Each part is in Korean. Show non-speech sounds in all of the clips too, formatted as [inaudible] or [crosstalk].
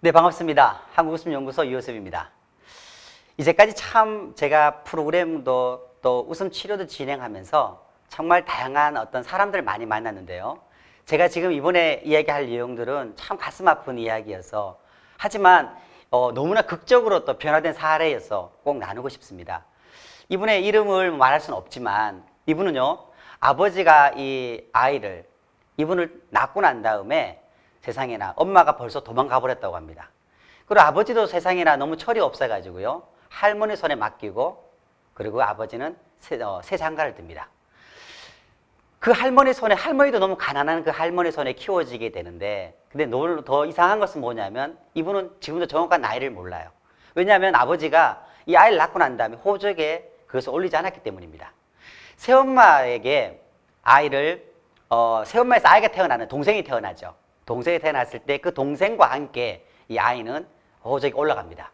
네, 반갑습니다. 한국웃음연구소 이호섭입니다. 이제까지 참 제가 프로그램도 또 웃음 치료도 진행하면서 정말 다양한 어떤 사람들을 많이 만났는데요. 제가 지금 이번에 이야기할 내용들은 참 가슴 아픈 이야기여서 하지만 어, 너무나 극적으로 또 변화된 사례여서 꼭 나누고 싶습니다. 이분의 이름을 말할 수는 없지만 이분은요 아버지가 이 아이를 이분을 낳고 난 다음에 세상에나 엄마가 벌써 도망가 버렸다고 합니다. 그리고 아버지도 세상에나 너무 철이 없어가지고요 할머니 손에 맡기고 그리고 아버지는 새, 어, 새 장가를 듭니다. 그 할머니 손에 할머니도 너무 가난한 그 할머니 손에 키워지게 되는데 근데 놀- 더 이상한 것은 뭐냐면 이분은 지금도 정확한 나이를 몰라요. 왜냐하면 아버지가 이 아이를 낳고 난 다음에 호적에 그것을 올리지 않았기 때문입니다. 새엄마에게 아이를 어, 새엄마에서 아이가 태어나는 동생이 태어나죠. 동생이 태어났을 때 그 동생과 함께 이 아이는 호적에 올라갑니다.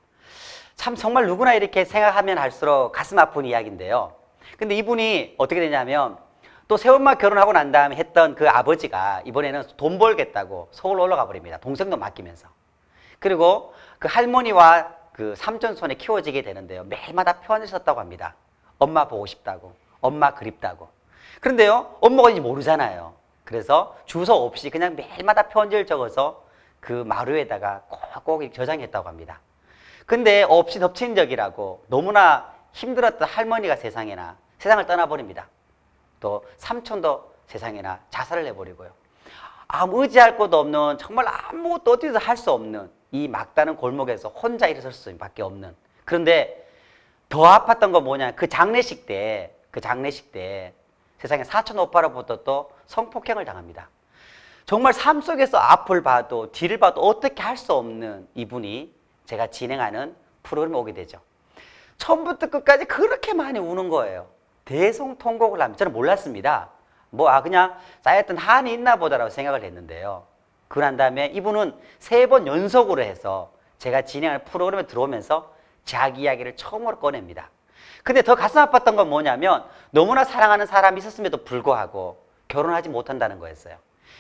참 정말 누구나 이렇게 생각하면 할수록 가슴 아픈 이야기인데요. 근데 이분이 어떻게 되냐면 또 새엄마 결혼하고 난 다음에 했던 그 아버지가 이번에는 돈 벌겠다고 서울 올라가 버립니다. 동생도 맡기면서. 그리고 그 할머니와 그 삼촌 손에 키워지게 되는데요. 매일마다 편지 썼다고 합니다. 엄마 보고 싶다고. 엄마 그립다고. 그런데요, 엄마가 이제 모르잖아요. 그래서 주소 없이 그냥 매일마다 편지를 적어서 그 마루에다가 꼭꼭 저장했다고 합니다. 근데 없이 덮친 적이라고 너무나 힘들었던 할머니가 세상에나 세상을 떠나버립니다. 또 삼촌도 세상에나 자살을 해버리고요. 아무 의지할 곳도 없는 정말 아무것도 어디서 할 수 없는 이 막다른 골목에서 혼자 일어설 수밖에 없는 그런데 더 아팠던 건 뭐냐 그 장례식 때 그 장례식 때 세상에 사촌 오빠로부터 또 성폭행을 당합니다. 정말 삶 속에서 앞을 봐도 뒤를 봐도 어떻게 할 수 없는 이분이 제가 진행하는 프로그램에 오게 되죠. 처음부터 끝까지 그렇게 많이 우는 거예요. 대성통곡을 하면 저는 몰랐습니다. 뭐, 아, 그냥 쌓였던 한이 있나 보다라고 생각을 했는데요. 그난 다음에 이분은 세 번 연속으로 해서 제가 진행하는 프로그램에 들어오면서 자기 이야기를 처음으로 꺼냅니다. 근데 더 가슴 아팠던 건 뭐냐면 너무나 사랑하는 사람이 있었음에도 불구하고 결혼하지 못한다는 거였어요.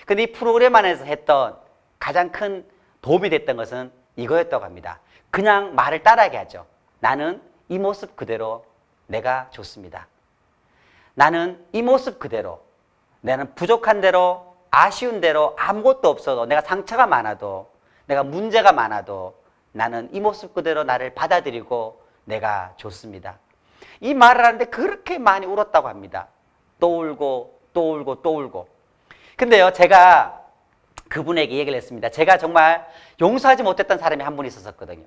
근데 이 프로그램 안에서 했던 가장 큰 도움이 됐던 것은 이거였다고 합니다. 그냥 말을 따라하게 하죠. 나는 이 모습 그대로 내가 좋습니다. 나는 이 모습 그대로 나는 부족한 대로 아쉬운 대로 아무것도 없어도 내가 상처가 많아도 내가 문제가 많아도 나는 이 모습 그대로 나를 받아들이고 내가 좋습니다. 이 말을 하는데 그렇게 많이 울었다고 합니다. 또 울고 또 울고 또 울고. 근데요, 제가 그분에게 얘기를 했습니다. 제가 정말 용서하지 못했던 사람이 한 분 있었거든요.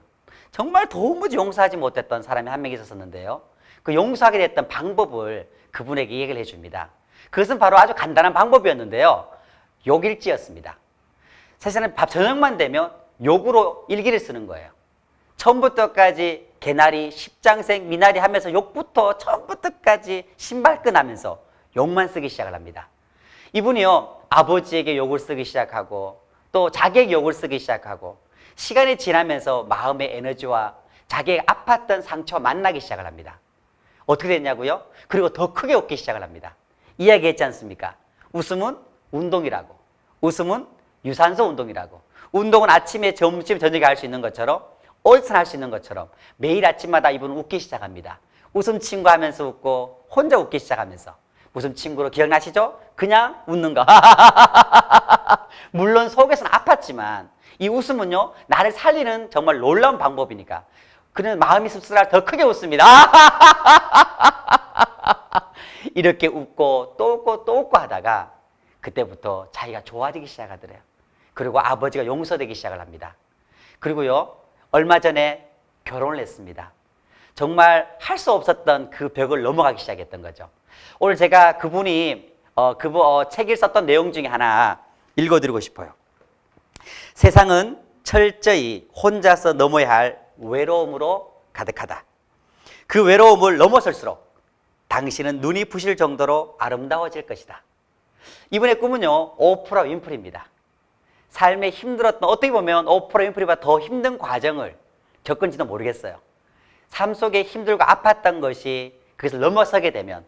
정말 도무지 용서하지 못했던 사람이 한 명 있었는데요. 그 용서하게 됐던 방법을 그분에게 얘기를 해줍니다. 그것은 바로 아주 간단한 방법이었는데요. 욕일지였습니다. 사실은 밥 저녁만 되면 욕으로 일기를 쓰는 거예요. 처음부터까지 개나리, 십장생, 미나리 하면서 욕부터 처음부터까지 신발끈 하면서 욕만 쓰기 시작을 합니다. 이분이요 아버지에게 욕을 쓰기 시작하고 또 자기에게 욕을 쓰기 시작하고 시간이 지나면서 마음의 에너지와 자기의 아팠던 상처 만나기 시작을 합니다. 어떻게 됐냐고요? 그리고 더 크게 웃기 시작을 합니다. 이야기했지 않습니까? 웃음은 운동이라고. 웃음은 유산소 운동이라고. 운동은 아침에 점심 저녁에 할 수 있는 것처럼 어디서나 할수 있는 것처럼 매일 아침마다 이분은 웃기 시작합니다. 웃음 친구 하면서 웃고 혼자 웃기 시작하면서 무슨 친구로 기억나시죠? 그냥 웃는 거. [laughs] 물론 속에서는 아팠지만 이 웃음은요 나를 살리는 정말 놀라운 방법이니까 그는 마음이 씁쓸할 더 크게 웃습니다. [laughs] 이렇게 웃고 또 웃고 또 웃고 하다가 그때부터 자기가 좋아지기 시작하더래요. 그리고 아버지가 용서되기 시작을 합니다. 그리고요 얼마 전에 결혼을 했습니다. 정말 할 수 없었던 그 벽을 넘어가기 시작했던 거죠. 오늘 제가 그분이 어, 그분 어, 책을 썼던 내용 중에 하나 읽어드리고 싶어요. 세상은 철저히 혼자서 넘어야 할 외로움으로 가득하다. 그 외로움을 넘어설수록 당신은 눈이 부실 정도로 아름다워질 것이다. 이분의 꿈은요, 오프라 윈프리입니다. 삶에 힘들었던, 어떻게 보면 오프라 윈프리보다 더 힘든 과정을 겪은지도 모르겠어요. 삶 속에 힘들고 아팠던 것이 그것을 넘어서게 되면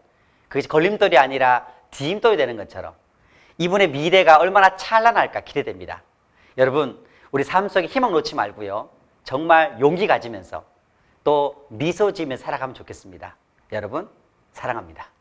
그것이 걸림돌이 아니라 디딤돌이 되는 것처럼 이분의 미래가 얼마나 찬란할까 기대됩니다. 여러분, 우리 삶 속에 희망 놓지 말고요. 정말 용기 가지면서 또 미소 지으며 살아가면 좋겠습니다. 여러분, 사랑합니다.